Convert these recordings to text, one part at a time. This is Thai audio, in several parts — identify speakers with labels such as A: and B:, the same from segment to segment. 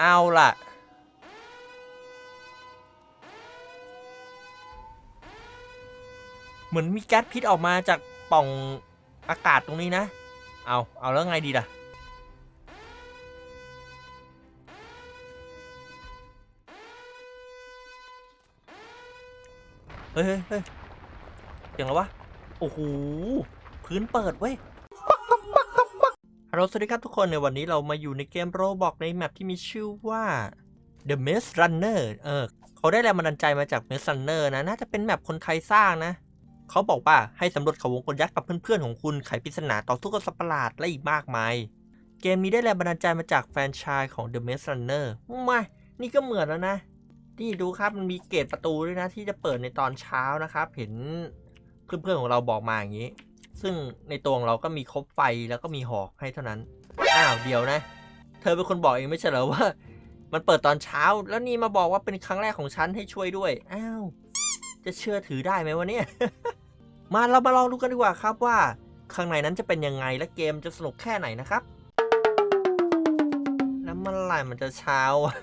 A: เอาล่ะ เหมือนมีแก๊สพิษออกมาจากป่องอากาศตรงนี้นะ เอา เอาแล้วไงดีล่ะ เฮ้ยเฮ้ยเฮ้ยเสียงอะไรวะ โอ้โห พื้นเปิดเว้ย ลโหลสวัสดีครับทุกคนในวันนี้เรามาอยู่ในเกมโรบอกในแมปที่มีชื่อว่า The Maze Runner เออเขาได้แรงบันดาลใจมาจาก Maze Runner นะ น่าจะเป็นแมปคนไทยสร้างนะ เขาบอกว่าให้สำรวจเขาวงกลยักษ์กับเพื่อนๆของคุณไขปริศนาต่อสู้กับสัตว์ประหลาดและอีกมากมาย เกมนี้ได้แรงบันดาลใจมาจากแฟนชส์ของ The Maze Runner มานี่ก็เหมือนแล้วนะ นี่ดูครับมันมีเกตประตูด้วยนะที่จะเปิดในตอนเช้านะครับ เห็นเพื่อนๆของเราบอกมาอย่างนี้ ซึ่งในตัวของเราก็มีคบไฟแล้วก็มีหอกให้เท่านั้น อ้าวเดี๋ยวนะ เธอเป็นคนบอกเองไม่ใช่เหรอว่า มันเปิดตอนเช้า แล้วนี่มาบอกว่าเป็นครั้งแรกของฉันให้ช่วยด้วย อ้าว จะเชื่อถือได้ไหมวะเนี่ย มาเรามาลองดูกันดีกว่าครับว่า ข้างในนั้นจะเป็นยังไงและเกมจะสนุกแค่ไหนนะครับ แล้วเมื่อไหร่มันจะเช้าอะ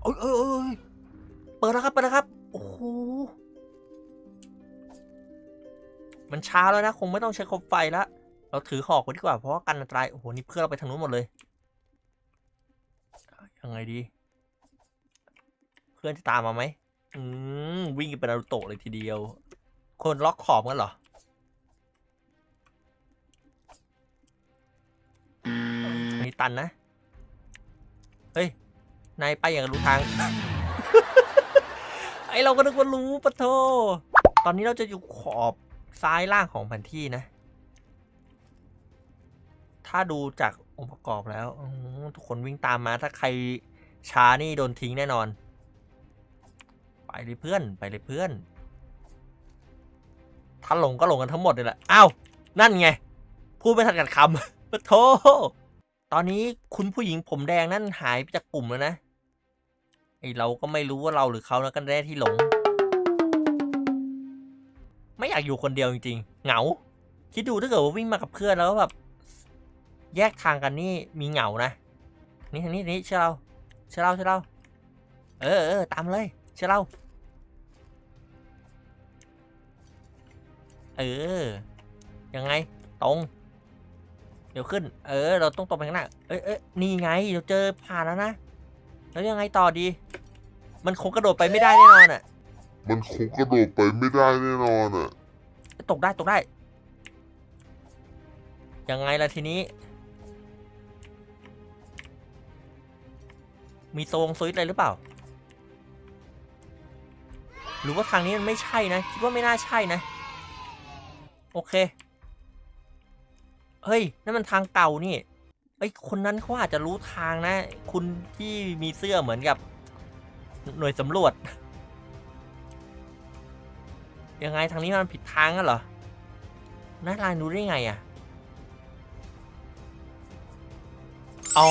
A: โอ้ยโอ้ยโอ้ยเปิดแล้วครับเปิดแล้วครับ โอ้โห มันเช้าแล้วนะ คงไม่ต้องใช้คบไฟแล้วเราถือหอกไว้ดีกว่าเพราะว่ากันอันตรายโอ้โหนี่เพื่อนเราไปทางนู้นหมดเลยยังไงดี เพื่อนจะตามมาไหมอืมวิ่งเป็นนารูโตะเลยทีเดียว คนล็อกขอบกันเหรอนี่ตันนะ เฮ้ย นายไปอย่างรู้ทาง ไอเราก็นึกว่ารู้ปะโท ตอนนี้เราจะอยู่ขอบ ซ้ายล่างของแผนที่นะ ถ้าดูจากองค์ประกอบแล้ว ทุกคนวิ่งตามมาถ้าใครช้านี่โดนทิ้งแน่นอน ไปเลยเพื่อนไปเลยเพื่อน ถ้าหลงก็หลงกันทั้งหมดเลยแหละอ้าวนั่นไง พูดไม่ทันกันคำปะโทตอนนี้คุณผู้หญิงผมแดงนั่นหายไปจากกลุ่มแล้วนะไอเราก็ไม่รู้ว่าเราหรือเขาแล้วกันแน่ที่หลง ไม่อยากอยู่คนเดียวจริงๆ เหงา คิดดูถ้าเกิดว่าวิ่งมากับเพื่อนแล้วแบบ แยกทางกันนี่มีเหงานะ นี่ทางนี้นี้เชื่อเราเชื่อเราเชื่อเรา เออเออตามเลย เชื่อเรา เออ ยังไง ตรง เดี๋ยวขึ้น เออ เราต้องตรงไปข้างหน้า เอ้ยเอ้ยนี่ไงเราเจอผ่านแล้วนะ แล้วยังไงต่อดี มันคงกระโดดไปไม่ได้แน่นอนอะ
B: มันคงกระโดดไปไม่ได้แน่นอนอะ
A: ตกได้ตกได้ ยังไงล่ะทีนี้ มีโซงสวิตช์อะไรหรือเปล่า หรือว่าทางนี้มันไม่ใช่นะ คิดว่าไม่น่าใช่นะ โอเค เฮ้ย นั่นมันทางเก่านี่ไอ้คนนั้นเขาอาจจะรู้ทางนะ คุณที่มีเสื้อเหมือนกับ หน่วยสำรวจ ยังไงทางนี้มันผิดทางกันเหรอน้าลายรู้ได้ไงอะอ๋อ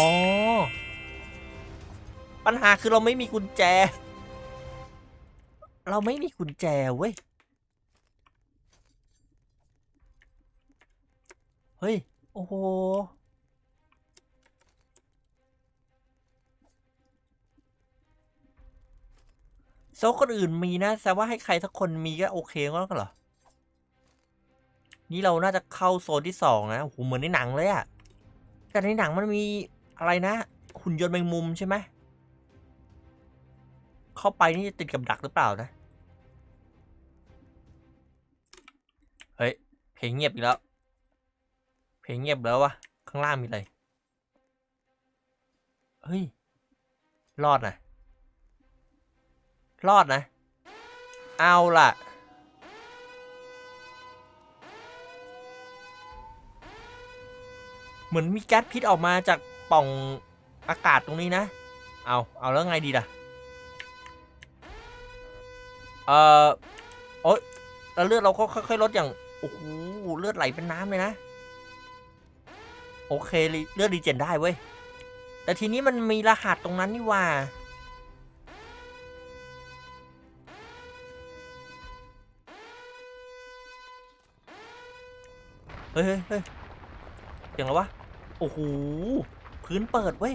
A: ปัญหาคือเราไม่มีกุญแจ เราไม่มีกุญแจเว้ย เฮ้ย โอ้โห ซคนอื่นมีนะแต่ว่าให้ใครสักคนมีก็โอเคก็แล้วกันเหรอ นี่เราน่าจะเข้าโซนที่สองนะโอ้โหเหมือนในหนังเลยอะแต่ในหนังมันมีอะไรนะ หุ่นยนต์แมงมุมใช่ไหมเข้าไปนี่จะติดกับดักหรือเปล่านะ เฮ้ย เพลงเงียบอีกแล้ว เพลงเงียบแล้ววะข้างล่างมีอะไร เฮ้ย รอดนะ รอดนะ เอาล่ะ เหมือนมีแก๊สพิษออกมาจากป่องอากาศตรงนี้นะ เอา เอาแล้วไงดีล่ะ เอ่อ โอ๊ยแล้วเลือดเราก็ค่อยๆลดอย่าง โอ้โห เลือดไหลเป็นน้ำเลยนะ โอเคลิเลือดรีเจนได้เว้ย แต่ทีนี้มันมีรหัสตรงนั้นนี่ว่า เฮ้ยเฮ้ยเฮ้ยงแงไววะ โอ้โห พื้นเปิดเว้ย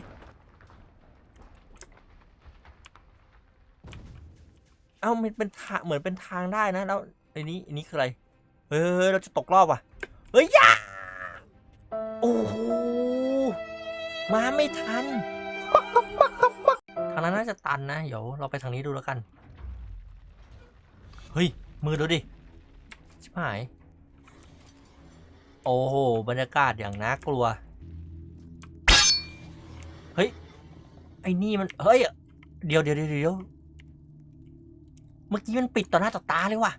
A: เอ้า มันเป็นทางเหมือนเป็นทางได้นะ แล้วไอ้นี้อันนี้คืออะไร เฮ้ย เราจะตกรอบว่ะ เฮ้ยยาโอ้โห มาไม่ทัน ทางนั้นน่าจะตันนะ เดี๋ยวเราไปทางนี้ดูแล้วกัน เฮ้ย มือดูดิ ชิบหาย โอ้โห บรรยากาศอย่างน่ากลัว เฮ้ย ไอ้นี่มัน เฮ้ย เดี๋ยวเดี๋ยวเดี๋ยวเมื่อกี้มันปิดต่อหน้าต่อตาเลยว่ะ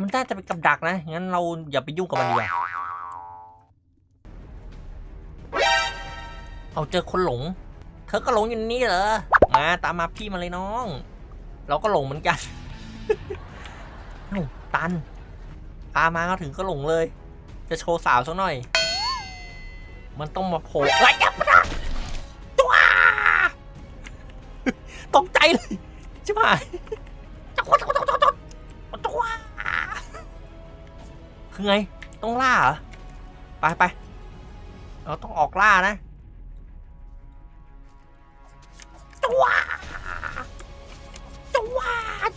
A: มันน่าจะเป็นกับดักนะ งั้นเราอย่าไปยุ่งกับมันดีกว่า เอาเจอคนหลง เธอก็หลงอยู่นี่เหรอ มาตามมาพี่มาเลยน้อง เราก็หลงเหมือนกันาตันพามาก็ถึงก็หลงเลย จะโชว์สาวสักหน่อย มันต้องมาโผล่เฮ้ยจับนะตัวตกใจเลยชิบหายจักรวดจักรจักรจักรวดตัวคือไง ต้องล่าเหรอ ไปไปเราต้องออกล่านะตัว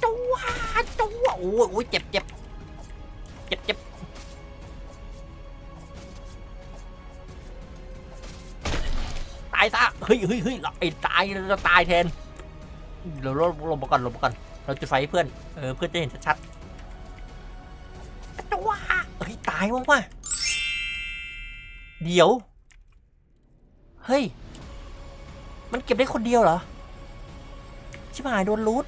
A: ตัวตัวโอ้ยโอ้ยเจ็บเจ็บเจ็บเจ็บตายซะเฮ้ยเฮ้ยเฮ้ยเราไอ้ตายเราจะตายแทนเราลบลงมาก่อนลงมาก่อนเราจะไฟให้เพื่อนเออเพื่อนจะเห็นชัดๆตัวเฮ้ยตายมั้งวะเดี๋ยว เฮ้ย มันเก็บได้คนเดียวเหรอ ชิบหายโดนรูท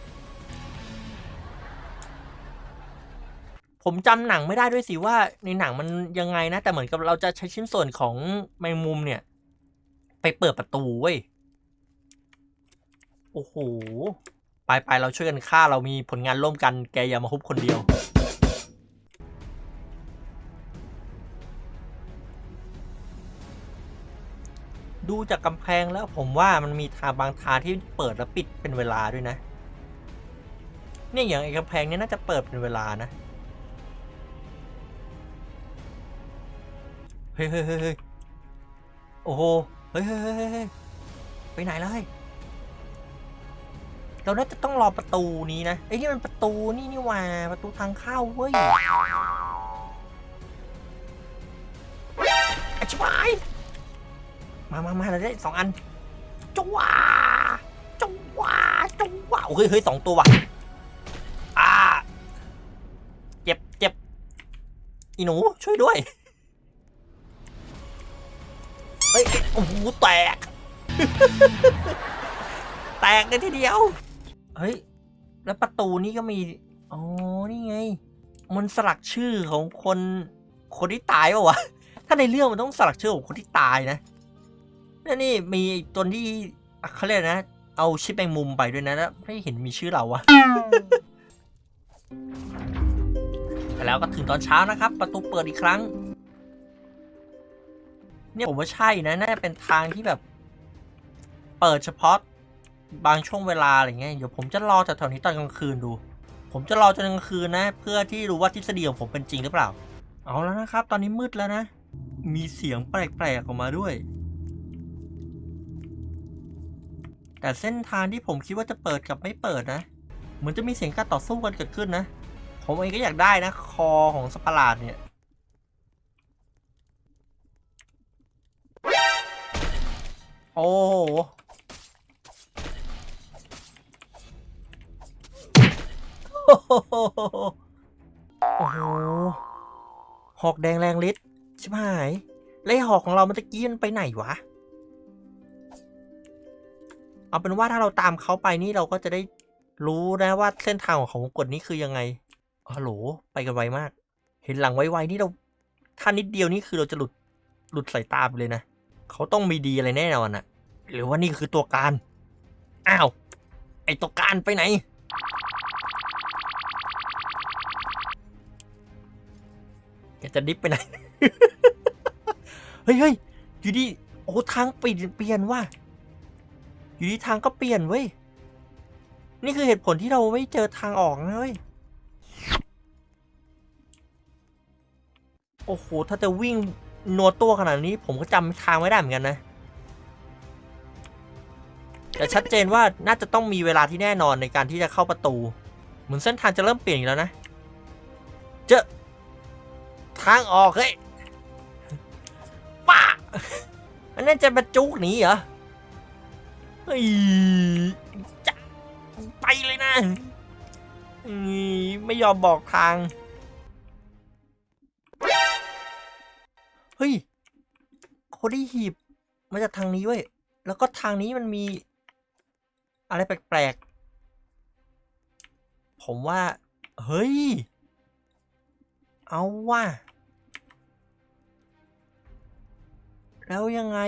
A: ผมจำหนังไม่ได้ด้วยสิว่าในหนังมันยังไงนะ แต่เหมือนกับเราจะใช้ชิ้นส่วนของแมงมุมเนี่ย ไปเปิดประตูเว้ย โอ้โห ไปไปเราช่วยกันฆ่าเรามีผลงานร่วมกันแกอย่ามาฮุบคนเดียว ดูจากกำแพงแล้วผมว่ามันมีทางบางทางที่เปิดแล้วปิดเป็นเวลาด้วยนะ เนี่ยอย่างไอ้กำแพงเนี่ยน่าจะเปิดเป็นเวลานะ ฮ้ยเฮ้ยเฮ้ยเฮ้ยโอ้โหเฮ้ยเฮ้ยเฮ้ยไปไหนแล้วเฮ้ยเราน่าจะต้องรอประตูนี้นะไอ้ยนี่มันประตูนี่นี่ว่าประตูทางเข้าเว้ยอชิบายมามามาเราได้สองอันจัวจัวจัวโอ้เฮ้ยเฮ้ยสองตัวว่ะอ่าเจ็บเจ็บอีหนูช่วยด้วย เฮ้ยโอ้โหแตก แตกเลยทีเดียว เฮ้ย แล้วประตูนี่ก็มี อ๋อ นี่ไง มันสลักชื่อของคน คนที่ตายปล่าวะ ถ้าในเรื่องมันต้องสลักชื่อของคนที่ตายนะนี่นี่มีตัวที่เขาเรียกนะ เอาชิปแมงมุมไปด้วยนะแล้วไม่เห็นมีชื่อเราวะแต่แล้วก็ถึงตอนเช้านะครับ ประตูเปิดอีกครั้ง เนี่ยผมว่าใช่นะน่าจะเป็นทางที่แบบ เปิดเฉพาะบางช่วงเวลาอะไรเงี้ยเดี๋ยวผมจะรอแถวๆนี้ตอนกลางคืนดู ผมจะรอจนกลางคืนนะ เพื่อที่รู้ว่าทฤษฎีของผมเป็นจริงหรือเปล่า เอาแล้วนะครับ ตอนนี้มืดแล้วนะ มีเสียงแปลกๆออกมาด้วย แต่เส้นทางที่ผมคิดว่าจะเปิดกับไม่เปิดนะเหมือนจะมีเสียงการต่อสู้กันเกิดขึ้นนะ ผมเองก็อยากได้นะ คอของสปาร์ลาดเนี่ย โอ้โหโอ้โหโอ้โหหอกแดงแรงฤทธิ์ชิบหายแล้วหอกของเรามันตะกี้มันไปไหนวะ เอาเป็นว่าถ้าเราตามเขาไปนี่เราก็จะได้รู้นะว่าเส้นทางของของกดนี้คือยังไงฮัลโหลไปกันไวมาก เห็นหลังไวๆนี่เราถ้านิดเดียวนี่คือเราจะหลุดหลุดสายตาไปเลยนะ เขาต้องมีดีอะไรแน่นอนอะหรือว่านี่คือตัวการ อ้าว ไอตัวการไปไหน แกจะดิฟไปไหน เฮ้ยเฮ้ยอยู่ดีโอ้ทางเปลี่ยนเปลี่ยนว่ะอยู่ดีทางก็เปลี่ยนเว้ย นี่คือเหตุผลที่เราไม่เจอทางออกนะเว้ย โอ้โห ถ้าจะวิ่ง นัวตัวขนาดนี้ผมก็จำทางไม่ได้เหมือนกันนะ แต่ชัดเจนว่าน่าจะต้องมีเวลาที่แน่นอนในการที่จะเข้าประตู เหมือนเส้นทางจะเริ่มเปลี่ยนอีกแล้วนะ เจอทางออกเฮ้ยป้าอันนั้นจะมาจุกหนีเหรอเฮ้ยจะไปเลยนะ ไม่ยอมบอกทาง โคดี้หีบมาจากทางนี้เว้ย แล้วก็ทางนี้มันมี อะไรแปลกๆ ผมว่า เฮ้ย เอาว่าแล้วยังไง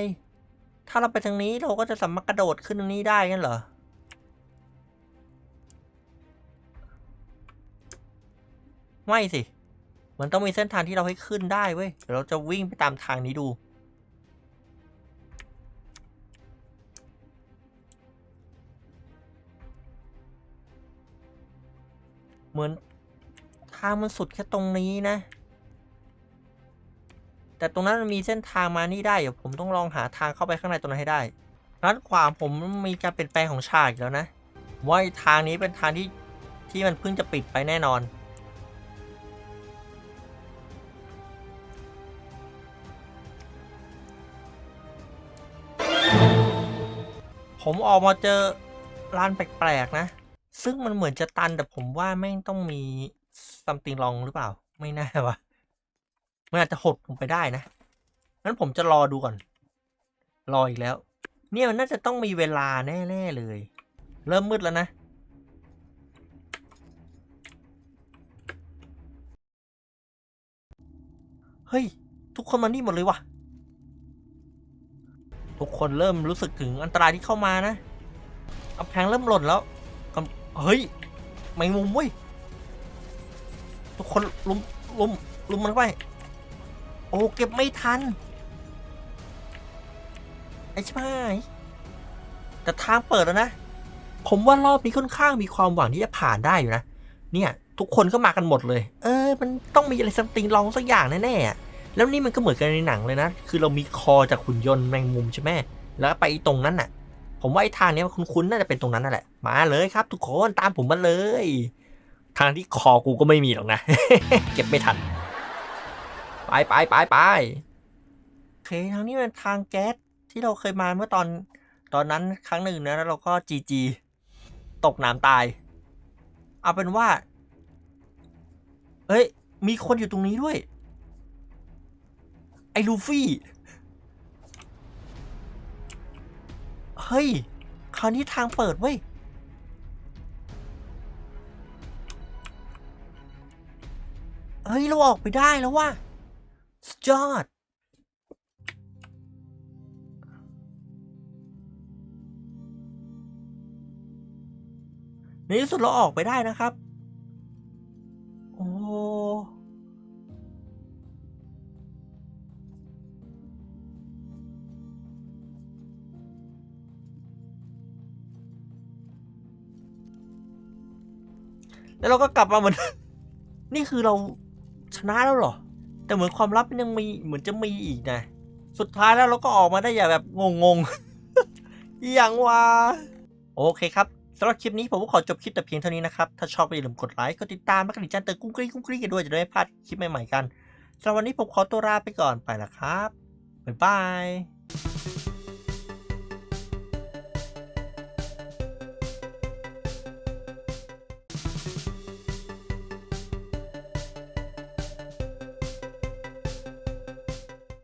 A: ถ้าเราไปทางนี้เราก็จะสามารถกระโดดขึ้นตรงนี้ได้งั้นเหรอไม่สิ มันต้องมีเส้นทางที่เราให้ขึ้นได้เว้ย เดี๋ยวเราจะวิ่งไปตามทางนี้ดู เหมือนทางมันสุดแค่ตรงนี้นะ แต่ตรงนั้นมันมีเส้นทางมานี่ได้เดี๋ยวผมต้องลองหาทางเข้าไปข้างในตรงนั้นให้ได้ร้านขวางผมมีการเปลี่ยนแปลงของฉากแล้วนะว่าทางนี้เป็นทางที่ที่มันเพิ่งจะปิดไปแน่นอน ผมออกมาเจอร้านแปลกๆนะ ซึ่งมันเหมือนจะตันแต่ผมว่าแม่งต้องมีซัมติงลองหรือเปล่า ไม่น่าวะมันอาจจะหดลงไปได้นะงั้นผมจะรอดูก่อน รออีกแล้ว เนี่ยมันน่าจะต้องมีเวลาแน่ๆเลย เริ่มมืดแล้วนะเฮ้ย ทุกคนมานี่หมดเลยวะทุกคนเริ่มรู้สึกถึงอันตรายที่เข้ามานะกำแพงเริ่มหล่นแล้ว เฮ้ยแมงมุมเว้ยทุกคนลุมลุมลุมมันไปโอ้เก็บไม่ทันไอ้ชิบหายแต่ทางเปิดแล้วนะ ผมว่ารอบนี้ค่อนข้างมีความหวังที่จะผ่านได้อยู่นะ เนี่ย ทุกคนก็มากันหมดเลย เออ มันต้องมีอะไรซัมติงลองสักอย่างแน่ๆแล้วนี่มันก็เหมือนกันในหนังเลยนะ คือเรามีคอจากหุ่นยนต์แมงมุมใช่ไหมแล้วไปตรงนั้นน่ะ ผมว่าไอ้ทางเนี้ยคุ้นๆน่าจะเป็นตรงนั้นนั่นแหละ มาเลยครับ ทุกคนตามผมมาเลย ทางที่คอกูก็ไม่มีหรอกนะ เก็บไม่ทัน ไปไปไปไปโอเคทางนี้เป็นทางแก๊สที่เราเคยมาเมื่อตอนตอนนั้นครั้งหนึ่งนะแล้วเราก็จีจีตกน้ำตาย เอาเป็นว่าเอ้ย มีคนอยู่ตรงนี้ด้วย ไอ้ลูฟี่ เฮ้ย คราวนี้ทางเปิดเว้ย เฮ้ย เราออกไปได้แล้วว่ะสุดยอด ในที่สุดเราออกไปได้นะครับ โอ้ แล้วเราก็กลับมาเหมือน นี่คือเราชนะแล้วเหรอ แต่เหมือนความลับมันยังมีเหมือนจะมีอีกนะ สุดท้ายแล้วเราก็ออกมาได้อย่างแบบงงๆ อย่างว่าโอเคครับสำหรับคลิปนี้ผมก็ขอจบคลิปแต่เพียงเท่านี้นะครับ ถ้าชอบก็อย่าลืมกดไลค์กดติดตามและกดติดแจ้งเตือนกุ้งกริ้งกุ้งกริ้งกันด้วยจะได้ไม่พลาดคลิปใหม่ๆกันสำหรับวันนี้ผมขอตัวลาไปก่อนไปละครับบ๊ายบาย